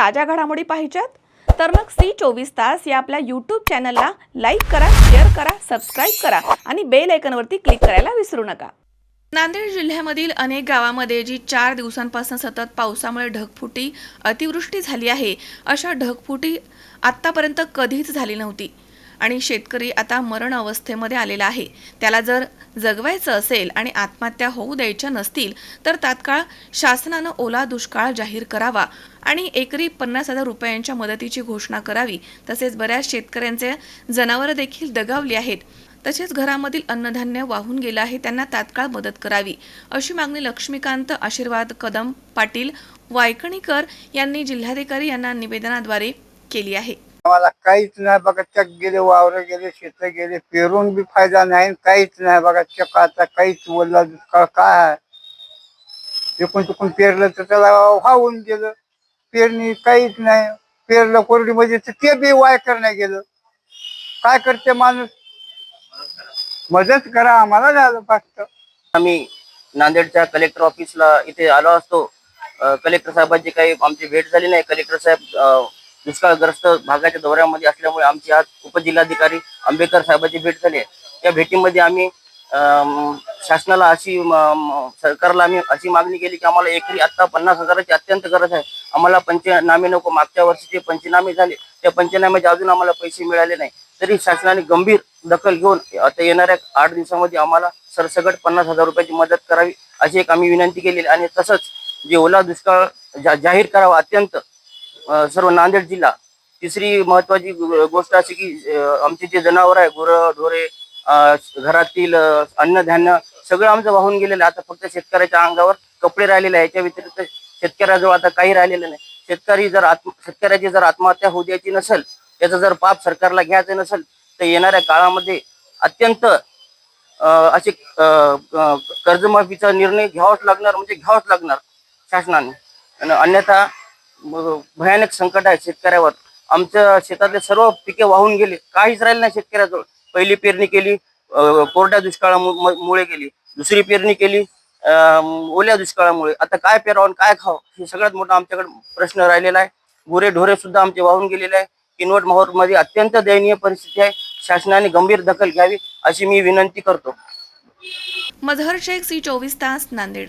ताज्या घडामोडी पाहिजेत? तर मग सी चोवीस तास या आपल्या यूट्यूब चॅनलला लाईक करा शेअर करा सबस्क्राईब करा आणि बेल आयकनवरती क्लिक करायला विसरू नका. नांदेड जिल्ह्यामधील अनेक गावामध्ये जी चार दिवसांपासून सतत पावसामुळे ढगफुटी अतिवृष्टी झाली आहे अशा ढगफुटी आत्तापर्यंत कधीच झाली नव्हती. आणि शेतकरी आता मरण अवस्थेमध्ये आलेला आहे. त्याला जर जगवायचं असेल आणि आत्महत्या होऊ द्यायच्या नसतील तर तात्काळ शासनानं ओला दुष्काळ जाहीर करावा आणि एकरी पन्नास हजार रुपयांच्या मदतीची घोषणा करावी. तसेच बऱ्याच शेतकऱ्यांचे जनावरं देखील दगावली आहेत. तसेच घरामधील अन्नधान्य वाहून गेलं आहे त्यांना तात्काळ मदत करावी. अशी मागणी लक्ष्मीकांत आशीर्वाद कदम पाटील वायकणीकर यांनी जिल्हाधिकारी यांना निवेदनाद्वारे केली आहे. आम्हाला काहीच नाही बघा चक गेले वावर गेले शेत गेले पेरून बी फायदा नाही काहीच नाही बघा चक आता काहीच ओला दुष्काळ काय एकूण चुकून पेरलं तर त्याला वाहून गेलं. पेरणी काहीच नाही. पेरलं कोरडी म्हणजे मध्ये तर ते बी वाय करण्या गेलं. काय करते माणूस? मदत करा आम्हाला झालं फक्त. आम्ही नांदेडच्या कलेक्टर ऑफिसला इथे आलो असतो. अ, कलेक्टर साहेबांची काही आमची भेट झाली नाही. कलेक्टर साहेब अ, दुष्काळग्रस्त भागाच्या दौऱ्यामध्ये असल्यामुळे आमची आज उपजिल्हाधिकारी आंबेडकर साहेबांची भेट झाली आहे. त्या भेटीमध्ये आम्ही शासनाला अशी सरकारला आम्ही अशी मागणी केली की आम्हाला एकरी आत्ता पन्नास हजाराची अत्यंत गरज आहे. आम्हाला पंचनामे नको. मागच्या वर्षी जे पंचनामे झाले त्या पंचनाम्याचे अजून आम्हाला पैसे मिळाले नाही. तरी शासनाने गंभीर दखल घेऊन आता येणाऱ्या आठ दिवसामध्ये आम्हाला सरसगट पन्नास हजार रुपयाची मदत करावी अशी एक आम्ही विनंती केलेली आणि तसंच जे ओला दुष्काळ जा, जाहीर करावा अत्यंत सर्व नांदेड जिल्हा. तिसरी महत्वाची गोष्ट अशी की आमचे जे जनावर आहे गुरं ढोरे घरातील अन्नधान्य सगळं आमचं वाहून गेलेलं आहे. आता फक्त शेतकऱ्याच्या अंगावर कपडे राहिलेले आहे याच्या व्यतिरिक्त शेतकऱ्याजवळ आता काही राहिलेलं नाही. शेतकरी जर आत्म शेतकऱ्याची जर आत्महत्या होऊ द्यायची नसेल त्याचं जर पाप सरकारला घ्यायचं नसेल तर येणाऱ्या काळामध्ये अत्यंत असे कर्जमाफीचा निर्णय घ्यावाच लागणार म्हणजे घ्यावाच लागणार शासनाने. अन्यथा भयानक संकट आहे शेतकऱ्यावर. आमच्या शेतातले सर्व पिके वाहून गेले. काहीच राहिले नाही शेतकऱ्याजवळ. पहिली पेरणी केली कोरड्या दुष्काळामुळे केली. दुसरी पेरणी केली ओल्या दुष्काळामुळे. आता काय पेरावं काय खावं हे सगळ्यात मोठा आमच्याकडे प्रश्न राहिलेला आहे. गुरे ढोरे सुद्धा आमचे वाहून गेलेले आहे. किनवट माहूरमध्ये अत्यंत दयनीय परिस्थिती आहे. शासनाने गंभीर दखल घ्यावी अशी मी विनंती करतो. मजहर शेख सी चोवीस तास नांदेड.